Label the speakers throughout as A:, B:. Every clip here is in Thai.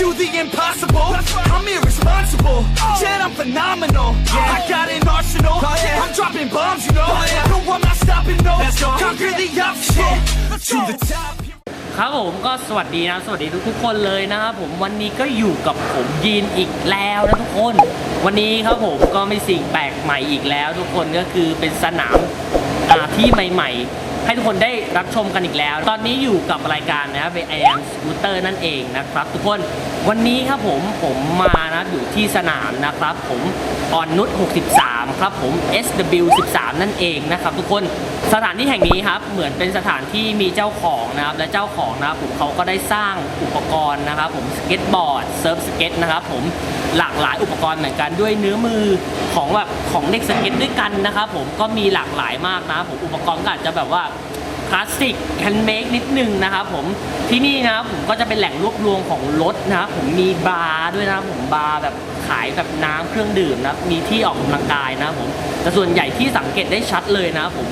A: do the impossible. I'm irresponsible. Yet I'm phenomenal. I got an arsenal. I'm dropping bombs, you know. No, I'm not stopping, no. Conquer the obstacle. To the top.
B: ครับผมก็สวัสดีนะ สวัสดีทุกๆคนเลยนะครับผมวันนี้ก็อยู่กับผมยีนอีกแล้วนะทุกคน วันนี้ครับผมก็มีสิ่งแปลกใหม่อีกแล้ว ทุกคนก็คือเป็นสนามอ่าที่ใหม่ ๆ ให้ทุกคนได้รับชมกันอีกแล้ว ตอนนี้อยู่กับรายการนะครับเป็นไอแอมสกูเตอร์นั่นเองนะครับ ทุกคนวันนี้ครับผมผมมานะอยู่ที่สนามนะครับ ผมอ่อนนุช63 ครับผม SW 13 นั่นเองนะครับ ทุกคนสถานที่แห่งนี้ครับเหมือนเป็นสถานที่มีเจ้าของนะครับและเจ้าของนะครับผมเขาก็ได้สร้างอุปกรณ์นะครับ ผมสเก็ตบอร์ดเซิร์ฟสเก็ตนะครับผมหลากหลายอุปกรณ์เหมือนกันด้วยเนื้อมือ ของแบบของเด็กสเก็ตด้วยกันนะครับผมก็มีหลากหลายมากนะผมอุปกรณ์ก็อาจจะแบบว่าคลาสสิกแฮนด์เมดนิดนึงนะครับผมที่นี่นะครับผมก็จะเป็นแหล่งรวบรวมของรถนะครับผมมีบาร์ด้วยนะครับผมบาร์แบบขายแบบน้ำเครื่องดื่มนะมีที่ออกกำลังกายนะครับผมแต่ส่วนใหญ่ที่สังเกตได้ชัดเลยนะครับผม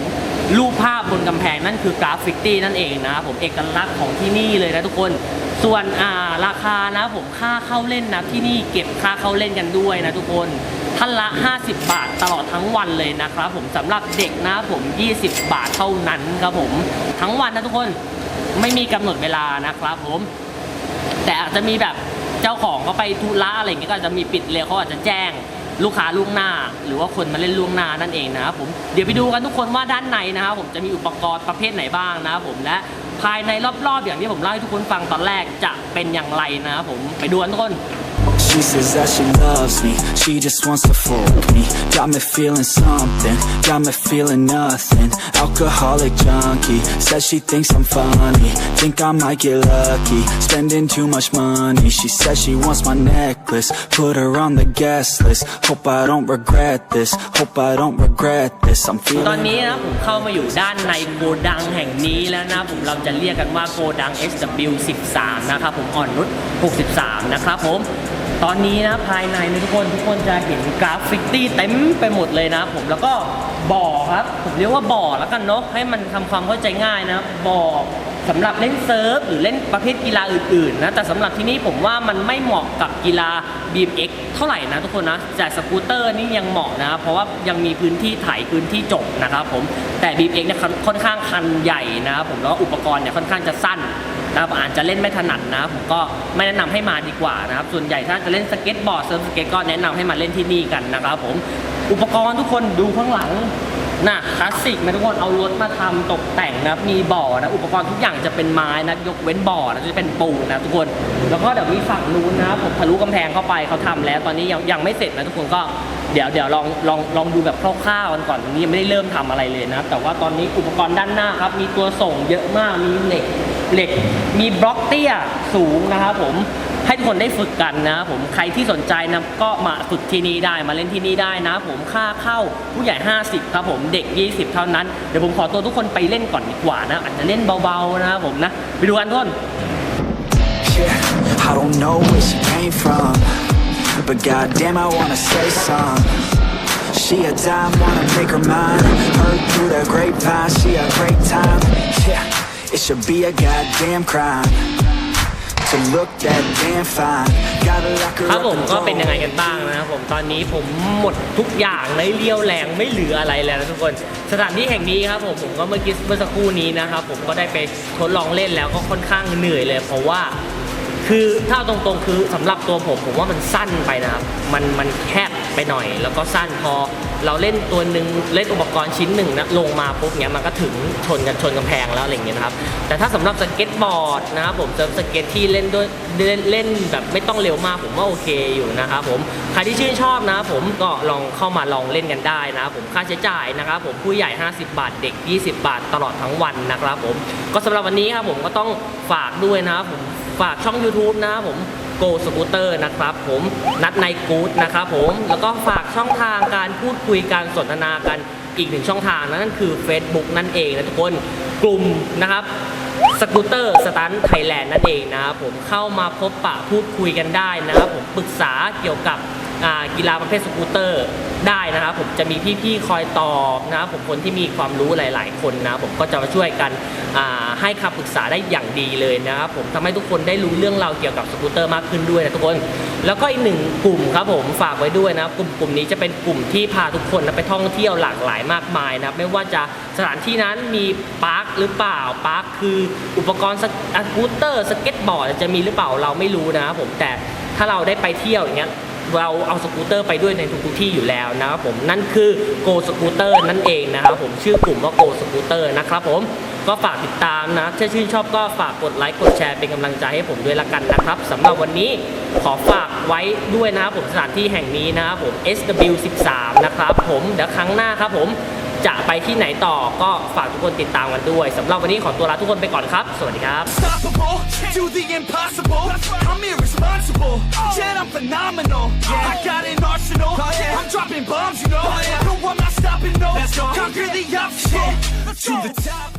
B: รูปภาพบนกำแพงนั่นคือกราฟฟิตี้นั่นเองนะผมเอกลักษณ์ของที่นี่เลยนะทุกคนส่วนาราคานะผมค่าเข้าเล่นนะที่นี่เก็บค่าเข้าเล่นกันด้วยนะทุกคนท่านละ 50 บาทตลอดทั้งวันเลยนะครับผมสำหรับเด็กนะผม 20 บาทเท่านั้นครับผมทั้งวันนะทุกคนไม่มีกำหนดเวลานะครับผม แต่อาจจะมีแบบเจ้าของเขาไปธุระอะไรอย่างเงี้ยก็อาจจะมีปิดเร็วเขาอาจจะแจ้ง ลูกค้าล่วงหน้า หรือว่าคนมาเล่นล่วงหน้านั่นเองนะครับผมเดี๋ยวไปดูกันทุกคนว่าด้านในนะครับผมจะมีอุปกรณ์ประเภทไหนบ้างนะครับผมและภายในรอบๆ อย่างที่ผมเล่าให้ทุกคนฟังตอนแรกจะเป็นอย่างไรนะครับผมไปดูกันทุกคน
C: She says that she loves me, she just wants to fuck me. Got me feeling something, got me feeling nothing. Alcoholic junkie, says she thinks I'm funny. Think I might get lucky, spending too much money. She says she wants my necklace, put her on the guest list. Hope I don't regret this, hope I don't regret this. I'm feeling.
B: ตอนี้นะผมเข้ามาอยู่ด้านในโกดังแห่งนี้แล้วนะผมเราจะเรียกกันว่าโกดัง SW 13 นะครับผมอ่อนนุช63 นะครับผม ตอนนี้นะภายในนะทุกคนทุกคนจะเห็นกราฟฟิตี้เต็มไปหมดเลยนะผมแล้วก็บ่อครับ ผมเรียกว่าบ่อแล้วกันเนาะให้มันทำความเข้าใจง่ายนะบ่อสำหรับเล่นเซิร์ฟหรือเล่นประเภทกีฬาอื่นๆนะแต่สำหรับที่นี่ผมว่ามันไม่เหมาะกับกีฬา BMX เท่าไหร่นะทุกคนนะแต่สกูตเตอร์นี่ยังเหมาะนะเพราะว่ายังมีพื้นที่ไถพื้นที่จบนะครับผมแต่ BMX เนี่ยค่อนข้างคันใหญ่นะครับผมแล้วอุปกรณ์เนี่ยค่อนข้างจะสั้น นะครับอาจจะเล่นไม่ถนัดนะผมก็ไม่แนะนำให้มาดีกว่านะครับ ส่วนใหญ่ถ้าจะเล่นสเก็ตบอร์ดเซิร์ฟสเก็ตก็แนะนำให้มาเล่นที่นี่กันนะครับผมอุปกรณ์ทุกคนดูข้างหลังน่ะคลาสสิกนะทุกคนเอารถมาทำตกแต่งนะมีบ่อนะอุปกรณ์ทุกอย่างจะเป็นไม้นะยกเว้นบ่อนะจะเป็นปูนะทุกคน แล้วก็เดี๋ยวมีฝั่งนู้นนะผมทะลุกำแพงเข้าไปเขาทำแล้ว ตอนนี้ยังยังไม่เสร็จนะทุกคนก็เดี๋ยวเดี๋ยวลองลองลองดูแบบคร่าวๆกันก่อนตรงนี้ยังไม่ได้เริ่มทำอะไรเลยนะแต่ว่าตอนนี้อุปกรณ์ด้านหน้าครับมีตัวส่งเยอะมากมีเหล็ก เหล็กมีบล็อกเตี้ยสูงนะครับผมให้ทุกคนได้ฝึกกันนะครับผมใครที่สนใจนะก็มาฝึกที่นี่ได้มาเล่นที่นี่ได้นะผมค่าเข้าผู้ใหญ่ 50 ครับผมเด็ก 20 เท่านั้น เดี๋ยวผมขอตัวทุกคนไปเล่นก่อนดีกว่านะอาจจะเล่นเบาๆนะครับผมนะไปดูกันทุกคน
C: Yeah, I don't know where she came from, but goddamn, I wanna say some. She a dime, wanna make her mine. Heard through the grapevine, she a great time. Yeah, it should be a goddamn crime to look that damn fine. Gotta lock her
B: ครับ
C: up
B: ผม
C: and
B: ก็เป็นยังไง
C: go.
B: กันบ้างนะครับผมตอนนี้ผมหมดทุกอย่างในเรียวแรงไม่เหลืออะไรแล้วนะทุกคน สถานที่แห่งนี้ครับผมผมก็เมื่อกี้เมื่อสักครู่นี้นะครับผมก็ได้ไปทดลองเล่นแล้วก็ค่อนข้างเหนื่อยเลย เพราะว่า คือถ้าเอาตรงๆคือสำหรับตัวผมผมว่ามันสั้นไปนะครับมันมันแคบไปหน่อย แล้วก็สั้นพอ เราเล่นตัวหนึ่งเล่นอุปกรณ์ชิ้นหนึ่งนะลงมาปุ๊บเนี้ยมันก็ถึงชนกันชนกำแพงแล้วอะไรเงี้ยนะครับแต่ถ้าสำหรับสเก็ตบอร์ดนะครับผมเซิร์ฟสเก็ตที่เล่นด้วยเล่นเล่นแบบไม่ต้องเร็วมากผมว่าโอเคอยู่นะครับผมใครที่ชื่นชอบนะครับผมก็ลองเข้ามาลองเล่นกันได้นะครับผมค่าใช้จ่ายนะครับผมผู้ใหญ่ 50 บาทเด็ก 20 บาทตลอดทั้งวันนะครับผมก็สำหรับวันนี้ครับผมก็ต้องฝากด้วยนะครับผมฝากช่อง YouTube นะครับผม โกสกูเตอร์นะครับผมนัดในกู๊ดนะครับผมแล้วก็ฝากช่องทางการพูดคุยการสนทนากันอีกหนึ่งช่องทางนั่นคือ Facebook นั่นเองนะทุกคนกลุ่มนะครับสกูตเตอร์สตันไทยแลนด์นั่นเองนะครับผมเข้ามาพบปะพูดคุยกันได้นะครับผมปรึกษาเกี่ยวกับ กีฬาประเภทสกูตเตอร์ได้นะครับผมจะมีพี่ๆคอยตอบนะครับผมคนที่มีความรู้หลาย ๆ คนนะผมก็จะมาช่วยกันให้คำปรึกษาได้อย่างดีเลยนะครับผมทำให้ทุกคนได้รู้เรื่องราวเกี่ยวกับสกูตเตอร์มากขึ้นด้วยนะทุกคน แล้วก็อีกหนึ่งกลุ่มครับผมฝากไว้ด้วยนะครับกลุ่มกลุ่มนี้จะเป็นกลุ่มที่พาทุกคนนะไปท่องเที่ยวหลากหลายมากมายนะครับไม่ว่าจะสถานที่นั้นมีปาร์คหรือเปล่าปาร์คคืออุปกรณ์สกูตเตอร์สเก็ตบอร์ดจะมีหรือเปล่าเราไม่รู้นะครับผมแต่ถ้าเราได้ไปเที่ยวอย่างเงี้ย เราเอาสกูตเตอร์ไปด้วยในทุกๆที่อยู่แล้วนะครับผมนั่นคือโกสกูตเตอร์นั่นเองนะครับผมชื่อกลุ่มว่าโกสกูตเตอร์นะครับผมก็ฝากติดตามนะถ้าชื่นชอบก็ฝากกดไลค์กดแชร์เป็นกำลังใจให้ผมด้วยละกันนะครับสำหรับวันนี้ขอฝากไว้ด้วยนะครับผมสถานที่แห่งนี้นะครับผม SW13 นะครับผมเดี๋ยวครั้งหน้าครับผม จะไปที่ไหนต่อก็ฝากทุกคนติดตามกันด้วยสำหรับวันนี้ขอตัวลาทุกคนไปก่อนครับ สวัสดีครับ
A: Unstoppable, do the impossible. I'm irresponsible, yet I'm phenomenal. I got an arsenal, I'm dropping bombs, you know. No, I'm not stopping, no. Conquer the obstacle, to the top.